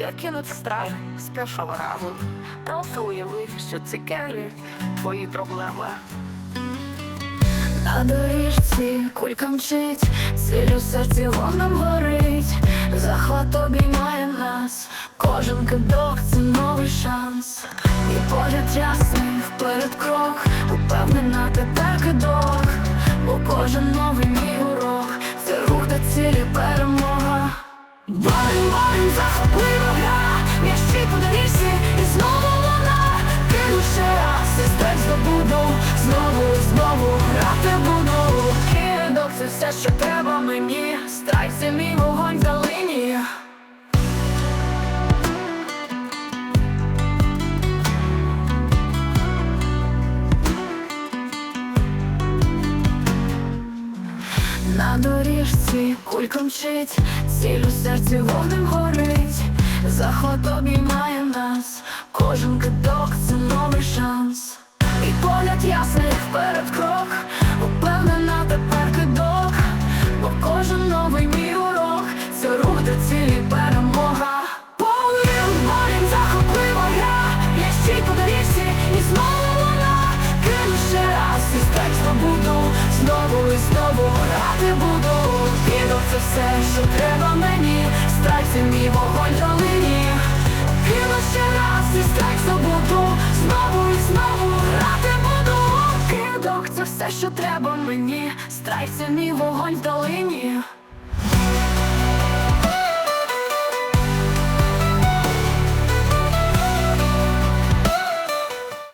Я кинуть страх першого разу. Просто уявив, що Керрі, твої проблеми. На доріжці кулька мчить, ціль у серці вогнем горить, захват обіймає нас, кожен кидок це новий шанс, і погляд ясний вперед крок, упевнена тепер кидок, бо кожен новий мій урок, це рух до цілі перемога. Борем, борем, захоплива гра, м'ящі по доріжці, і знову луна, кину ще раз, і стек здобуду, знову, знову грати буду. Кидок, все, що треба мені, страйся мій вогонь в На доріжці кулька мчить, ціль у серці вогнем горить, заход обіймає нас, знову і знову грати буду. Кидок це все, що треба мені, страйк мій вогонь долині. Кину ще раз і страйк забуду знову і знову грати буду. Кидок це все, що треба мені, страйк мій вогонь в долині.